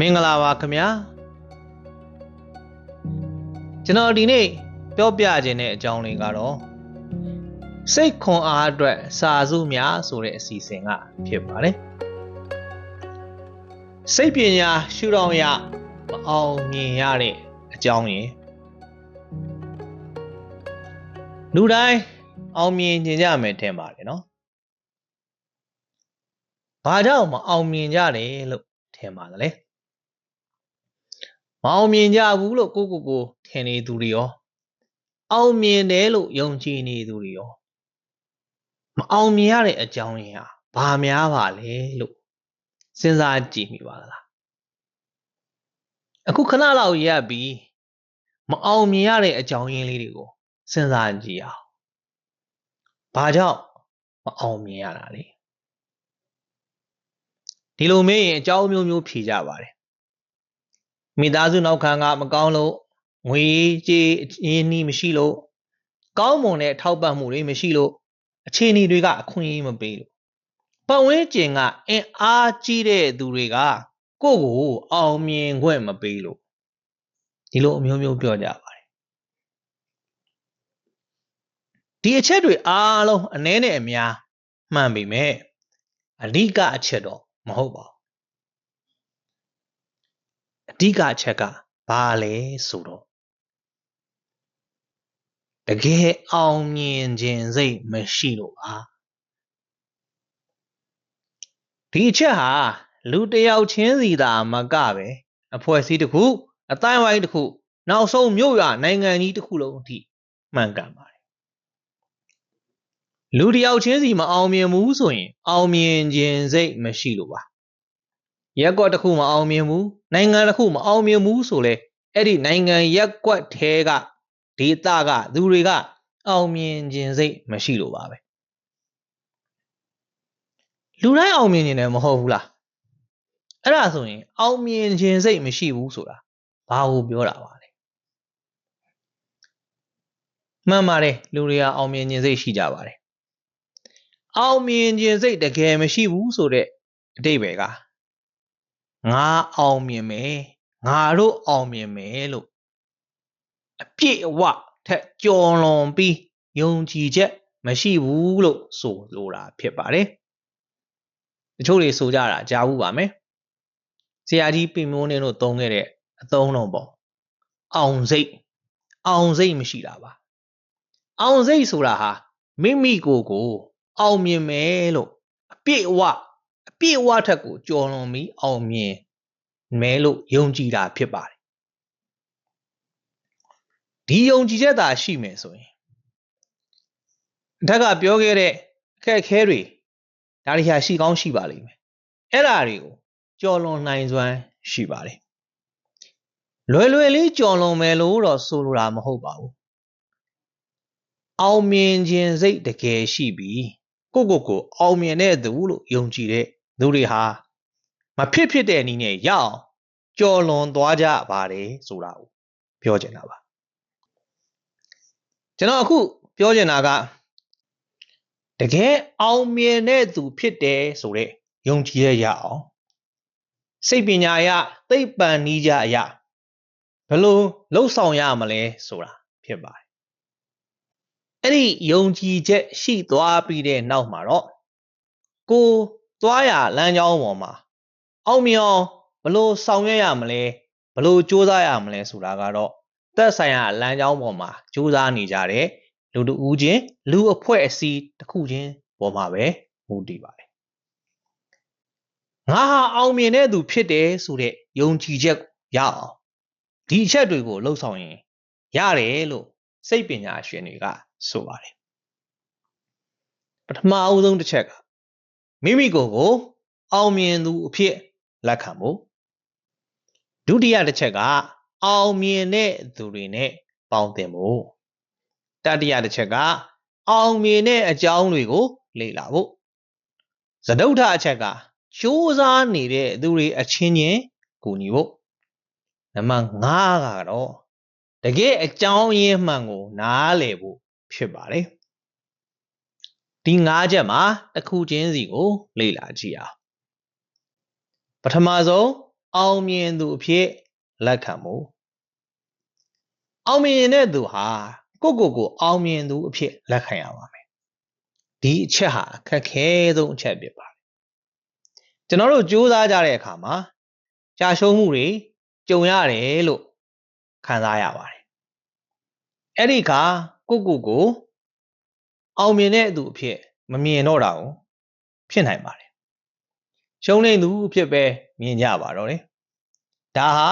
မင်္ဂလာပါခင်ဗျာကျွန်တော်ဒီနေ့ပြောပြခြင်းတဲ့အကြောင်းလေးကတော့စိတ်ခွန်အားအတွက်စာစုများဆိုတဲ့အစီအစဉ်ကဖြစ်ပါတယ်စိတ်ပညာရှုထောင့်ရမအောင်မြင်ရတဲ့အကြောင်းရင်းလူတိုင်းအောင်မြင်ကျင်ကြမယ်ထင်ပါတယ်နော်ဘာကြောင့်မအောင်မြင်ကြတယ်လို့ထင်ပါသလဲ မအောင်မြင်ကြဘူးလို့ကိုကိုကိုထင်နေသူတွေရောအောင်မြင်တယ်လို့ယုံကြည်နေသူတွေရောမအောင်မြင်ရတဲ့အကြောင်းရင်းဟာဘာများပါလဲလို့စဉ်းစားကြည့်မိပါလားအခုခဏလောက်ရပ်ပြီးမအောင်မြင်ရတဲ့အကြောင်းရင်းလေးတွေကိုစဉ်းစားကြည့်အောင်ဘာကြောင့်မအောင်မြင်ရတာလဲဒီလိုမေးရင်အကြောင်းမျိုးမျိုးဖြေကြပါတယ် မိသားစုနောက်ခံကမကောင်းလို့ငွေကြေးအင်းနှီးမရှိလို့ကောင်းမွန်တဲ့ထောက်ပံ့မှုတွေမရှိလို့အခြေအနေတွေကအခွင့်အရေးမပေးလို့ပတ်ဝန်းကျင်ကအင်အားကြီးတဲ့သူတွေကကိုယ့်ကိုအောင်မြင်ခွင့်မပေးလို့ဒီလိုအမျိုးမျိုးပြောကြပါတယ်ဒီအချက်တွေအားလုံးအနည်းနဲ့အများမှန်ပေမဲ့အဓိကအချက်တော့မဟုတ်ပါဘူးအ ဓိကအချက်ကဘာလဲဆိုတော့တကယ်အောင်မြင်ခြင်းစိတ်မရှိလို့ပါဒီအချက်ဟာလူတစ်ယောက်ချင်းစီသာမကပဲအဖွဲ့အစည်းတစ်ခုအတိုင်းဝိုင်းတစ်ခုနောက်ဆုံးမြို့ရနိုင်ငံကြီးတစ်ခုလုံးအထိမှန်ကန်ပါတယ်လူတစ်ယောက်ချင်းစီမအောင်မြင်ဘူးဆိုရင် အောင်မြင်ခြင်းစိတ်မရှိလို့ပါ ရက်ကွက်တစ်ခုမအောင်မြင်ဘူးနိုင်ငံတစ်ခုမအောင်မြင်ဘူးဆိုလဲအဲ့ဒီနိုင်ငံရက်ကွက်ထဲကဒေသကသူတွေကအောင်မြင်ခြင်းစိတ်မရှိလို့ပါပဲလူတိုင်းအောင်မြင်နေတယ်မဟုတ်ဘူးလားအဲ့ဒါဆိုရင်အောင်မြင်ခြင်းစိတ်မရှိဘူးဆိုတာဘာကိုပြောတာပါလဲမှန်ပါတယ်လူတွေကအောင်မြင်ခြင်းစိတ်ရှိကြပါတယ်အောင်မြင်ခြင်းစိတ်တကယ်မရှိဘူးဆိုတဲ့အတိတ်ပဲက ငါအောင်မြင်မယ်ငါတို့အောင်မြင်မယ်လို့အပြည့်အဝထက်ကြော်လွန်ပြီးယုံကြည်ချက်မရှိဘူးလို့ဆိုလိုတာဖြစ်ပါတယ်တချို့တွေဆိုကြတာကြားဘူးပါမယ်ဆရာကြီးပြင်မိုးနေတို့သုံးခဲ့တဲ့အသုံးလုံးပေါ့အောင်စိတ်အောင်စိတ်မရှိတာပါအောင်စိတ်ဆိုတာဟာမိမိကိုယ်ကို အောင်မြင်မယ်လို့အပြည့်အဝအ ပြည့်အဝထက်ကိုကြော်လွန်ပြီးအောင်မြင်မဲလို့ယုံကြည်တာဖြစ်ပါတယ်ဒီယုံကြည်ချက်သာရှိမယ်ဆိုရင်အထက်ကပြောခဲ့တဲ့အခက်အခဲတွေဒါတွေဟာရှိကောင်းရှိပါလိမ့်မယ်အဲ့ဓာတွေကိုကြော်လွန်နိုင်စွမ်းရှိပါတယ်လွယ်လွယ်လေးကြော်လွန်မယ်လို့တော့ဆိုလိုတာမဟုတ်ပါဘူးအောင်မြင်ခြင်းစိတ်တကယ်ရှိပြီးကိုကိုကိုအောင်မြင်တဲ့သူလို့ယုံကြည်တဲ့ သူတွေဟာမဖြစ်ဖြစ်တဲ့နည်းနဲ့ရအောင်ကြော်လွန်သွားကြပါတယ်ဆိုတာကိုပြောချင်တာပါကျွန်တော်အခုပြောချင်တာကတကယ်အောင်မြင်တဲ့သူဖြစ်တယ်ဆိုတဲ့ယုံကြည်ရရအောင်စိတ်ပညာအရသိပ္ပံနည်းကြအရဘလို့လှုပ်ဆောင်ရမလဲဆိုတာဖြစ်ပါတယ်အဲ့ဒီယုံကြည်ချက်ရှိသွားပြီးတဲ့နောက်မှာတော့ကို သွားရလမ်းကြောင်းပေါ်မှာအောင်မြင်အောင်ဘလို့ဆောင်ရွက်ရမလဲဘလို့စူးစမ်းရမလဲဆိုတာကတော့သက်ဆိုင်ရာလမ်းကြောင်းပေါ်မှာစူးစမ်းနေကြတဲ့လူတဦးချင်းလူအဖွဲ့အစည်းတစ်ခုချင်းပေါ်မှာပဲမူတည်ပါတယ်ငါဟာအောင်မြင်တဲ့သူဖြစ်တယ်ဆိုတဲ့ယုံကြည်ချက်ရအောင်ဒီအချက်တွေကိုလှုပ်ဆောင်ရင်ရတယ်လို့စိတ်ပညာရှင်တွေကဆိုပါတယ်ပထမအဦးဆုံးတစ်ချက်က မိမိကိုယ်ကို အောင်မြင်သူအဖြစ်လက်ခံဖို့ဒုတိယတစ်ချက်က အောင်မြင်တဲ့သူတွေနဲ့ပေါင်းသင်ဖို့တတိယတစ်ချက်က အောင်မြင်တဲ့အကြောင်းတွေကို လေ့လာဖို့သဒုဋ္ဌအချက်ကစူးစမ်းနေတဲ့သူတွေအချင်းချင်းကူညီဖို့နံပါတ်5ကတော့တကယ်အကြောင်းရင်းမှန်ကို နားလည်ဖို့ဖြစ်ပါတယ် ဒီ၅ချက်မှာတစ်ခုချင်းစီကို လေ့လာကြည့်အောင်ပထမဆုံးအောင်မြင်သူအဖြစ်လက်ခံမှုအောင်မြင်တဲ့သူဟာကိုယ့်ကိုယ်ကိုအောင်မြင်သူအဖြစ်လက်ခံရပါမယ်ဒီအချက်ဟာအခက်ခဲဆုံးအချက်ဖြစ်ပါတယ်ကျွန်တော်တို့ကြိုးစားကြတဲ့အခါမှာကြာရှုံးမှုတွေကြုံရတယ်လို့ခံစားရပါတယ်အဲ့ဒီခါကိုယ့်ကိုယ်ကို အောင်မြင်တဲ့သူအဖြစ်မမြင်တော့တာကိုဖြစ်နိုင်ပါတယ်ရှုံးနေသူအဖြစ်ပဲမြင်ကြပါတော့လေဒါဟာ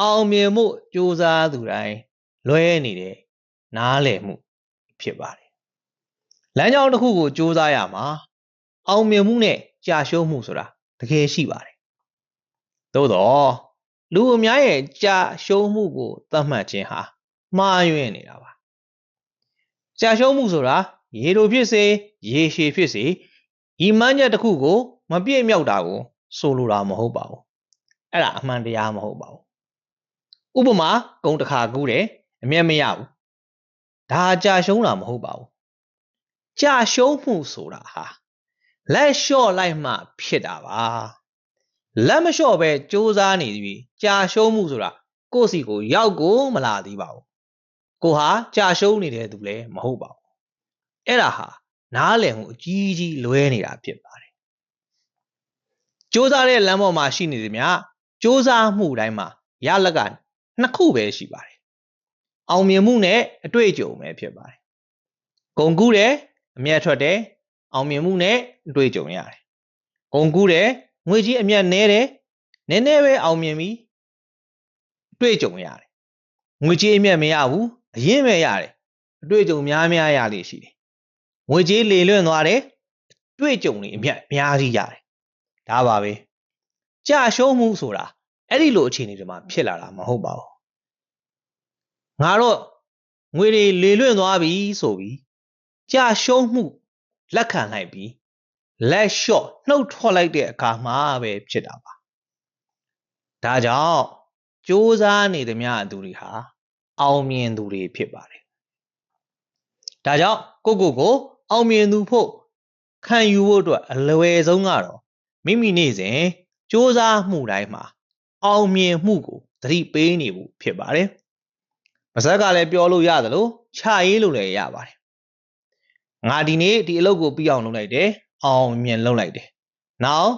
အောင်မြင်မှုကြိုးစားသူတိုင်းလွဲနေတဲ့နားလည်မှုဖြစ်ပါတယ်လမ်းကြောင်းတစ်ခုကိုကြိုးစားရမှာအောင်မြင်မှုနဲ့ကြာရှုံးမှုဆိုတာတကယ်ရှိပါတယ်သို့တော့လူအများရဲ့ကြာရှုံးမှုကိုသတ်မှတ်ခြင်းဟာမှားယွင်းနေတာပါကြာရှုံးမှုဆိုတာ ရေလိုဖြစ်စေရေရှည်ဖြစ်စေဤမှန်းချက်တစ်ခုကို မပြည့်မြောက်တာကိုဆိုလိုတာမဟုတ်ပါဘူးအဲ့ဒါအမှန်တရားမဟုတ်ပါဘူးဥပမာဂုံတစ်ခါကူးတယ်အမျက်မရဘူးဒါကြာရှုံးတာမဟုတ်ပါဘူးကြာရှုံးမှုဆိုတာဟာလက်လျှော့လိုက်မှ ဖြစ်တာပါလက်မလျှော့ပဲစ조사နေပြီကြာရှုံးမှုဆိုတာကိုယ့်စီကို ရောက်ကိုမလာသေးပါဘူးကိုဟာကြာရှုံးနေတဲ့သူလည်းမဟုတ်ပါဘူး အဲ့ဒါဟာနားလည်မှုအကြီးကြီးလွဲနေတာဖြစ်ပါတယ်စ조사တဲ့လမ်းပေါ်မှာရှိနေသည်များစ조사မှုတိုင်းမှာရလက်ကနှစ်ခုပဲရှိပါတယ်အောင်မြင်မှုနဲ့အတွေ့အကြုံပဲဖြစ်ပါတယ်ဂုံကူးတယ်အမျက်ထွက်တယ်အောင်မြင်မှုနဲ့အတွေ့အကြုံရတယ်ဂုံကူးတယ်ငွေကြီးအမျက်နဲတယ်နည်းနည်းပဲအောင်မြင်ပြီအတွေ့အကြုံရတယ်ငွေကြီးအမျက်မရဘူးအရင်ပဲရတယ်အတွေ့အကြုံများများရလေရှိတယ် ငွေကြီးလေလွင့်သွားတယ်အတွေ့အကြုံတွေအမျက်အများကြီးရတယ်ဒါပါပဲကြာရှုံးမှုဆိုတာအဲ့ဒီလိုအခြေအနေတွေမှာဖြစ်လာတာမဟုတ်ပါဘူးငါတော့ငွေတွေလေလွင့်သွားပြီဆိုပြီးကြာရှုံးမှုလက်ခံလိုက်ပြီးလက်လျှော့နှုတ်ထွက်လိုက်တဲ့အခါမှာပဲဖြစ်တာပါဒါကြောင့်စ조사နေသမျှသူတွေဟာအောင်မြင်သူတွေဖြစ်ပါတယ်ဒါကြောင့်ကိုကိုကို အောင်မြင်သူဖို့ခံယူဖို့အတွက်အလွယ်ဆုံးကတော့မိမိနေ့စဉ်စ조사မှုတိုင်းမှာအောင်မြင်မှုကိုသတိပေးနေဖို့ဖြစ်ပါတယ်ပါဇက်ကလည်းပြောလို့ရသလိုခြာရေးလို့လည်းရပါတယ်ငါဒီနေ့ဒီအလုပ်ကိုပြီးအောင်လုပ်လိုက်တယ်အောင်မြင်လုပ်လိုက်တယ်နောက်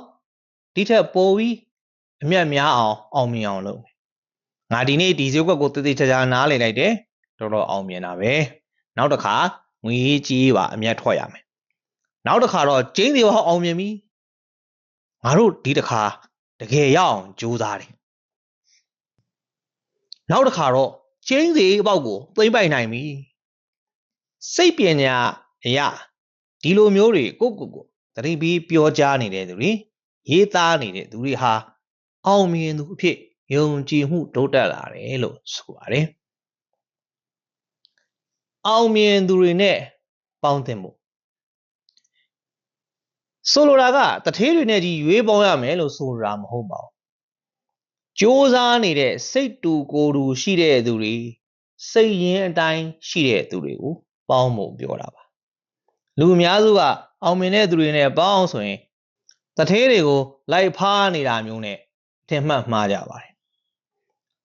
ဒီထက်ပိုပြီးအမြတ်များအောင်အောင်မြင်အောင်လုပ်မယ်ငါဒီနေ့ဒီဈေးကွက်ကိုတည်တည်ချာချာနားလည်လိုက်တယ်တော်တော်အောင်မြင်တာပဲနောက်တစ်ခါ ငွေကြီးပါအမြတ်ထွက်ရမယ်နောက်တစ်ခါတော့ကျင်းစီဟောအောင်မြင်ပြီငါတို့ဒီတစ်ခါတကယ်ရအောင်ကြိုးစားတယ်နောက်တစ်ခါတော့ကျင်းစီအပေါက်ကိုသိမ့်ပိုက်နိုင်ပြီစိတ်ပညာအရာဒီလိုမျိုးတွေကိုကိုကိုသတိပြီးပြောကြားနေတဲ့သူတွေရေးသားနေတဲ့သူတွေဟာအောင်မြင်သူအဖြစ်ယုံကြည်မှုတိုးတက်လာတယ်လို့ဆိုပါတယ် အောင်မြင်သူတွေနဲ့ပေါင်းသင်မှုဆိုလိုတာကတထေးတွေနဲ့ကြီးရွေးပေါင်းရမယ်လို့ဆိုတာမဟုတ်ပါဘူး။ကြိုးစားနေတဲ့စိတ်တူကိုယ်တူရှိတဲ့သူတွေစိတ်ရင်းအတိုင်းရှိတဲ့သူတွေကိုပေါင်းဖို့ပြောတာပါလူအများစုကအောင်မြင်တဲ့သူတွေနဲ့ပေါင်းဆိုရင်တထဲတွေကိုလိုက်ဖားနေတာမျိုးနဲ့ထင်မှတ်မှားကြပါတယ်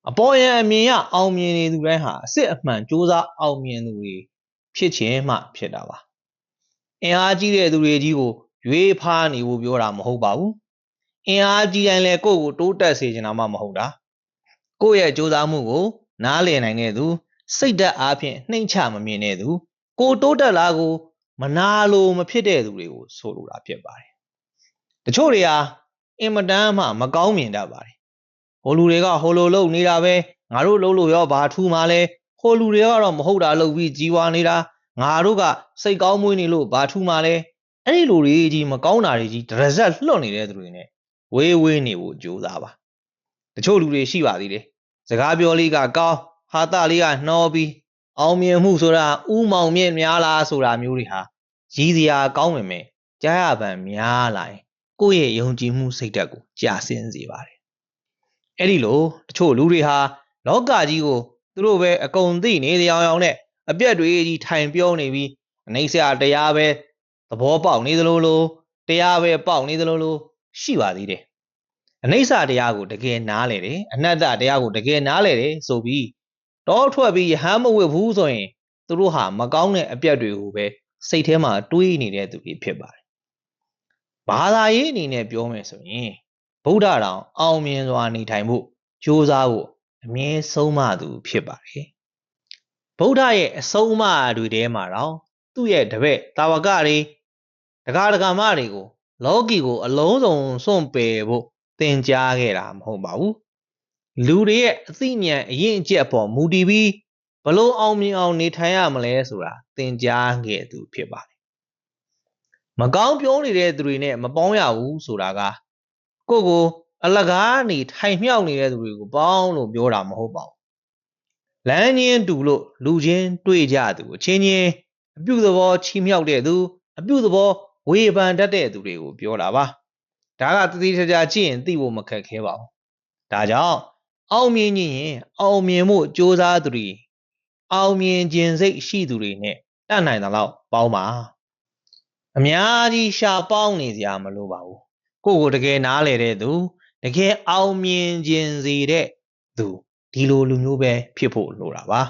အပေါ်ယံအမြင်ရအောင်မြင်နေသူတိုင်းဟာအစ်စ်အမှန်စ조사အောင်မြင်သူတွေဖြစ်ခြင်းမှဖြစ်တာပါအင်အားကြီးတဲ့သူတွေကြီးကိုရွေးဖားနေဖို့ပြောတာမဟုတ်ပါဘူးအင်အားကြီးတိုင်းလဲကိုယ့်ကိုတိုးတက်စေချင်တာမှမဟုတ်တာကိုယ့်ရဲ့စ조사မှုကို နားလည်နိုင်တဲ့သူစိတ်ဓာတ်အားဖြင့်နှိမ့်ချမမြင်တဲ့သူကိုတိုးတက်လာကိုမနာလိုမဖြစ်တဲ့သူတွေကိုဆိုလိုတာဖြစ်ပါတယ်။တချို့တွေဟာအင်မတန်မှမကောင်းမြင်တတ်ပါတယ်။ ဟိုလူတွေကဟိုလိုလုပ်နေတာပဲငါတို့လုပ်လို့ရောဘာထူးမှလဲဟိုလူတွေကတော့မဟုတ်တာလုပ်ပြီးကြီးဝါနေတာငါတို့ကစိတ်ကောင်းမွေးနေလို့ဘာထူးမှလဲအဲ့ဒီလူတွေကြီးမကောင်းတာတွေကြီးဒရဇက်လွတ်နေတဲ့သူတွေနဲ့ဝေးဝေးနေဖို့ကြိုးစားပါ။တချို့လူတွေရှိပါသေးတယ်။စကားပြောလေးကကောင်းဟာတာလေးကနှောပြီးအောင်မြင်မှုဆိုတာဥမောင်မြင့်များလားဆိုတာမျိုးတွေဟာရည်စရာကောင်းပေမဲ့ကြားရပံများလာရင်ကိုယ့်ရဲ့ယုံကြည်မှုစိတ်ဓာတ်ကိုကြာဆင်းစေပါတယ်။ အဲ့ဒီလိုတချို့လူတွေဟာလောကကြီးကိုသူတို့ပဲအကုန်သိနေတဲ့အကြောင်းနဲ့အပြက်တွေကြီးထိုင်ပြောနေပြီးအနေဆရာတရားပဲသဘောပေါက်နေသလိုလိုတရားပဲပေါက်နေသလိုလိုရှိပါသေးတယ်အနိစ္စတရားကိုတကယ်နားလေတယ်အနတ္တတရားကိုတကယ်နားလေတယ်ဆိုပြီးတော့ထွက်ပြီးယဟန်မဝတ်ဘူးဆိုရင်သူတို့ဟာမကောင်းတဲ့အပြတ်တွေကိုပဲစိတ်ထဲမှာတွေးနေတဲ့သူတွေဖြစ်ပါတယ်ဘာသာရေးအနေနဲ့ပြောမယ်ဆိုရင် ဗုဒ္ဓတော်အောင်မြင်စွာနေထိုင်ဖို့ကြိုးစားဖို့အမြဲဆုံးမသူဖြစ်ပါတယ်ဗုဒ္ဓရဲ့အဆုံးအမတွေထဲမှာတော့သူ့ရဲ့တပည့်တာဝကတွေဒကာဒကာမတွေကိုလောကီကို အလုံးစုံစွန့်ပယ်ဖို့သင်ကြားခဲ့တာမဟုတ်ပါဘူးလူတွေရဲ့အသိဉာဏ်အရင်အကျက်ပေါ်မူတည်ပြီးဘလို့အောင်မြင်အောင်နေထိုင်ရမလဲဆိုတာသင်ကြားခဲ့သူဖြစ်ပါတယ်မကောင်းပြောနေတဲ့သူတွေနဲ့မပေါင်းရဘူးဆိုတာက ကိုကိုအလကားနေထိုင်မြောက်နေတဲ့သူတွေကိုပေါင်းလို့ပြောတာမဟုတ်ပါဘူးလမ်းချင်းတူလို့လူချင်းတွေ့ကြသူအချင်းချင်းအပြုသဘောချီးမြှောက်တဲ့သူအပြုသဘောဝေဖန်တတ်တဲ့သူတွေကိုပြောတာပါဒါကတတိထကြကြည့်ရင်သိဖို့မခက်ခဲပါဘူးဒါကြောင့်အောင်မြင်ရင်အောင်မြင်မှုစ조사သူတွေအောင်မြင်ခြင်းစိတ်ရှိသူတွေနဲ့တတ်နိုင်သလောက်ပေါင်းပါအများကြီးရှာပေါင်းနေစရာမလိုပါဘူး ကိုကိုတကယ်နားလေတဲ့သူတကယ်အောင်မြင်ခြင်းစီတဲ့သူဒီလိုလူမျိုးပဲဖြစ်ဖို့လိုတာပါ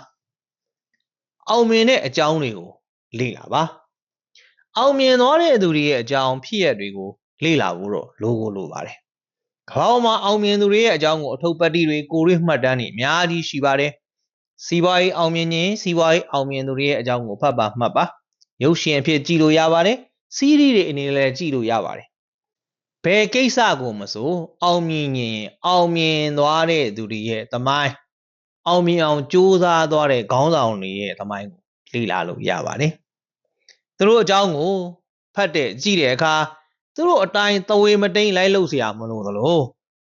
အောင်မြင်တဲ့အကြောင်းတွေကိုလေ့လာပါအောင်မြင်သွားတဲ့သူတွေရဲ့အကြောင်းဖြစ်ရပ်တွေကိုလေ့လာဖို့တော့လိုကိုလိုပါတယ်ကမ္ဘာမှာအောင်မြင်သူတွေရဲ့အကြောင်းကိုအထုပ်ပတ်တိတွေကိုရွေးမှတ်တမ်းတွေအများကြီးရှိပါတယ်စီးပွားရေးအောင်မြင်ခြင်းစီးပွားရေးအောင်မြင်သူတွေရဲ့အကြောင်းကိုဖတ်ပါမှတ်ပါရုပ်ရှင်အဖြစ်ကြည့်လို့ရပါတယ်စီးရီးတွေအနေနဲ့လည်းကြည့်လို့ရပါတယ် ဘယ်ကိစ္စကိုမဆိုအောင်မြင်ရင်အောင်မြင်သွားတဲ့သူတွေရဲ့သမိုင်းအောင်မြင်အောင်ကြိုးစားသွားတဲ့ခေါင်းဆောင်တွေရဲ့သမိုင်းကိုလေ့လာလို့ရပါတယ်သူတို့အကြောင်းကိုဖတ်တဲ့ကြည့်တဲ့အခါသူတို့အတိုင်းသဝေမတိန်လိုက်လို့เสียမလို့သလို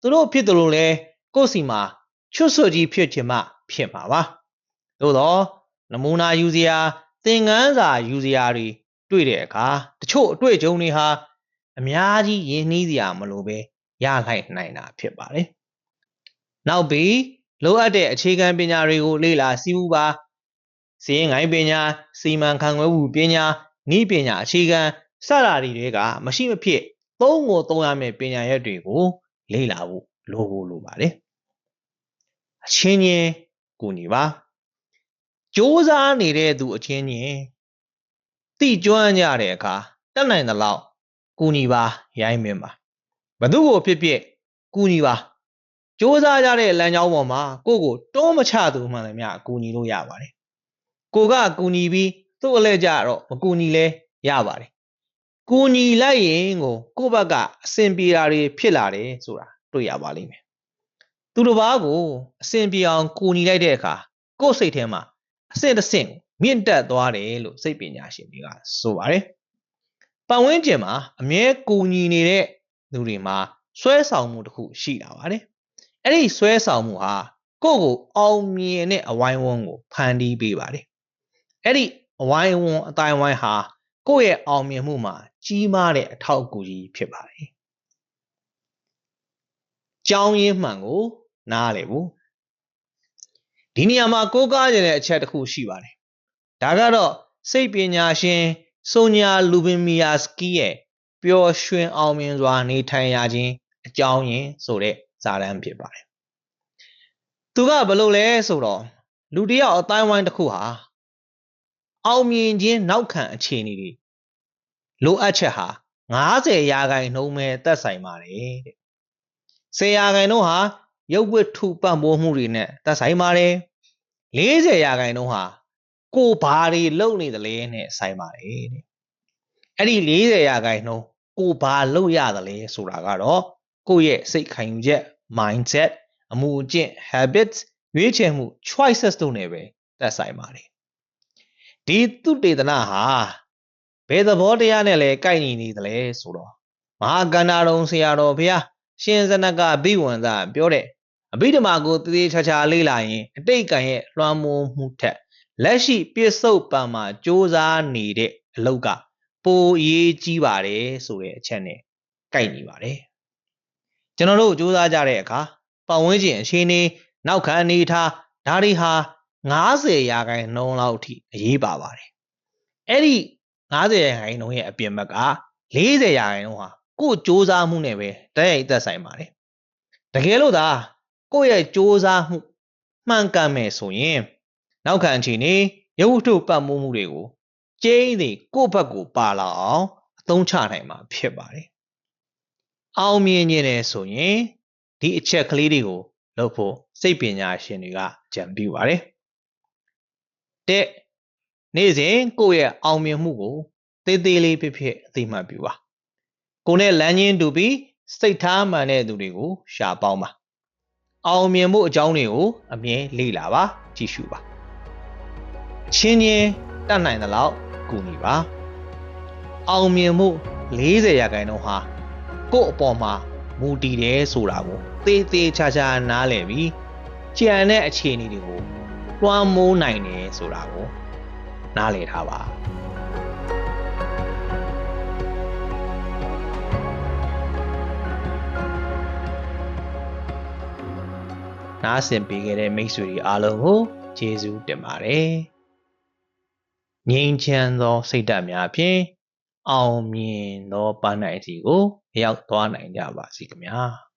သူတို့ဖြစ်တယ်လို့လဲကိုယ့်စီမှာချွတ်ဆွကြီးဖြစ်ချင်မှဖြစ်မှာပါသို့တော့နမူနာယူစရာသင်ခန်းစာယူစရာတွေတွေ့တဲ့အခါတချို့အတွေ့အကြုံတွေဟာ အများကြီးရင်းနှီးစရာမလိုပဲရလိုက်နိုင်တာဖြစ်ပါတယ်နောက်ပြီးလိုအပ်တဲ့အခြေခံပညာတွေကိုလေ့လာစီးပူးပါစီရင်ငိုင်းပညာစီမံခန့်ခွဲမှုပညာဤပညာအခြေခံစတာတွေကမရှိမဖြစ်သုံးကိုသုံးရမယ့်ပညာရက်တွေကို လေ့လာဖို့လိုဖို့လိုပါတယ်အချင်းချင်းကိုညီပါစ조사နေတဲ့သူအချင်းချင်းတိကျွမ်းကြတဲ့အခါတက်နိုင်သလောက် ကူညီပါရိုင်းမင်းပါဘသူကိုဖြစ်ဖြစ်ကူညီပါစ조사ကြတဲ့လမ်းကြောင်းပေါ်မှာကိုကိုတွန်းမချသူမှန်တယ်မြအကူညီလို့ရပါတယ်ကိုကကူညီပြီးသူ့အလဲကြတော့မကူညီလဲရပါတယ်ကူညီလိုက်ရင်ကိုကိုဘက်ကအစင်ပြေတာတွေဖြစ်လာတယ်ဆိုတာတွေ့ရပါလိမ့်မယ်သူတစ်ပါးကိုအစင်ပြေအောင်ကူညီလိုက်တဲ့အခါကိုယ့်စိတ်ထဲမှာအဆင့်တစ်ဆင့်မြင့်တက်သွားတယ်လို့စိတ်ပညာရှင်တွေကဆိုပါတယ် ပတ်ဝန်းကျင်မှာအမြဲကူညီနေတဲ့လူတွေမှာဆွဲဆောင်မှုတစ်ခုရှိတာပါတယ်အဲ့ဒီဆွဲဆောင်မှုဟာကိုယ့်ကိုအောင်မြင်တဲ့အဝိုင်းဝန်းကိုဖန်တီးပေးပါတယ်အဲ့ဒီအဝိုင်းဝန်းအတိုင်းဝိုင်းဟာကိုယ့်ရဲ့အောင်မြင်မှုမှာကြီးမားတဲ့အထောက်အကူကြီးဖြစ်ပါတယ်။ကြောင်းရင်းမှန်ကို နားလည်ဖို့ဒီနေရာမှာကိုးကားရတဲ့အချက်တစ်ခုရှိပါတယ်။ဒါကတော့စိတ်ပညာရှင် ဆိုညာလူဘင်မီယာစကီရဲ့ပျော်ရွှင်အောင်မြင်စွာနေထိုင်ရခြင်းအကြောင်းရင်းဆိုတဲ့ဇာတ်လမ်းဖြစ်ပါတယ်။သူကဘလို့လဲဆိုတော့လူတယောက်အတိုင်းဝိုင်းတစ်ခုဟာအောင်မြင်ခြင်းနောက်ခံအခြေအနေတွေလိုအပ်ချက်ဟာ90ရာခိုင်နှုန်းပဲသက်ဆိုင်ပါတယ်တဲ့10ရာခိုင်နှုန်းဟာရုပ်ဝတ္ထုပံ့ပိုးမှုတွေနဲ့သက်ဆိုင်ပါတယ်40ရာခိုင်နှုန်းဟာ ကိုဘာတွေလုပ်နေသလဲနဲ့ဆိုင်ပါတယ်တဲ့အဲ့ဒီ40ရာခိုင်နှုန်းကိုဘာလုပ်ရသလဲဆိုတာကတော့ကိုယ့်ရဲ့စိတ်ခံယူချက် mindset အမှုအကျင့် habits ရွေးချယ်မှု choices တို့နဲ့ပဲသက်ဆိုင်ပါတယ်ဒီသူတေသနာဟာဘယ်သဘောတရားနဲ့လဲကိုက်ညီနေသလဲဆိုတော့မဟာကန္နာတော်ဆရာတော်ဘုရားရှင်ဇနကဘိဝန္တပြောတဲ့အဘိဓမ္မာကိုတည်တည်ချာချာလေ့လာရင်အတိတ်ကံရဲ့လွှမ်းမိုးမှုထက် လက်ရှိပြစ္ဆုတ်ပံမှာစ조사နေတဲ့အလောက်ကပိုအရေးကြီးပါတယ်ဆိုတဲ့အချက်နဲ့ကိုက်ညီပါတယ်ကျွန်တော်တို့စ조사ကြတဲ့အခါပတ်ဝန်းကျင်အခြေအနေနောက်ခံအနေထားဒါတွေဟာ90ရာခိုင်နှုန်းလောက်အထိအရေးပါပါတယ်အဲ့ဒီ90ရာခိုင်နှုန်းရဲ့အပြင်ဘက်က40ရာခိုင်နှုန်းဟာကိုယ်စ조사မှုနဲ့ပဲတိုက်ရိုက်သက်ဆိုင်ပါတယ် တကယ်လို့သာကိုယ့်ရဲ့စ조사မှုမှန်ကန်မယ်ဆိုရင် နောက်ခံအချိန်နေရုပ်ထုပတ်မှုမှုတွေကိုကျင်းသည်ကိုယ့်ဘက်ကိုပါလာအောင်အသုံးချနိုင်မှာဖြစ်ပါတယ်အောင်မြင်နေတယ်ဆိုရင်ဒီအချက်ကလေးတွေကိုလုပ်ဖို့စိတ်ပညာရှင်တွေကကြံပြုပါတယ်တဲ့နေ့စဉ်ကိုယ့်ရဲ့အောင်မြင်မှုကိုသေးသေးလေးဖြစ်ဖြစ်အသိမှတ်ပြုပါကိုယ်နဲ့လမ်းချင်းတူပြီးစိတ်ထားမှန်တဲ့သူတွေကိုရှာပေါင်းပါအောင်မြင်မှုအကြောင်းတွေကိုအမြဲလေ့လာပါကြည့်ရှုပါ ချင်းချင်းတတ်နိုင်သလောက်ကူညီပါအောင်မြင်မှု40ရာခိုင်နှုန်းဟာကိုယ့်အပေါ်မှာမူတည်တယ်ဆိုတာကိုသေသေးချာချာနားလည်ပြီးကြံတဲ့အခြေအနေတွေကိုလွှမ်းမိုးနိုင်တယ်ဆိုတာကိုနားလည်ထားပါနားဆင်ပေးခဲ့တဲ့မိတ်ဆွေတွေအားလုံးကိုကျေးဇူးတင်ပါတယ်။ ငြိမ်းချမ်းသောစိတ်ဓာတ်များဖြင့်အောင်မြင်သောပန်းနိုင်စီကိုရောက်သွားနိုင်ကြပါစေခင်ဗျာ။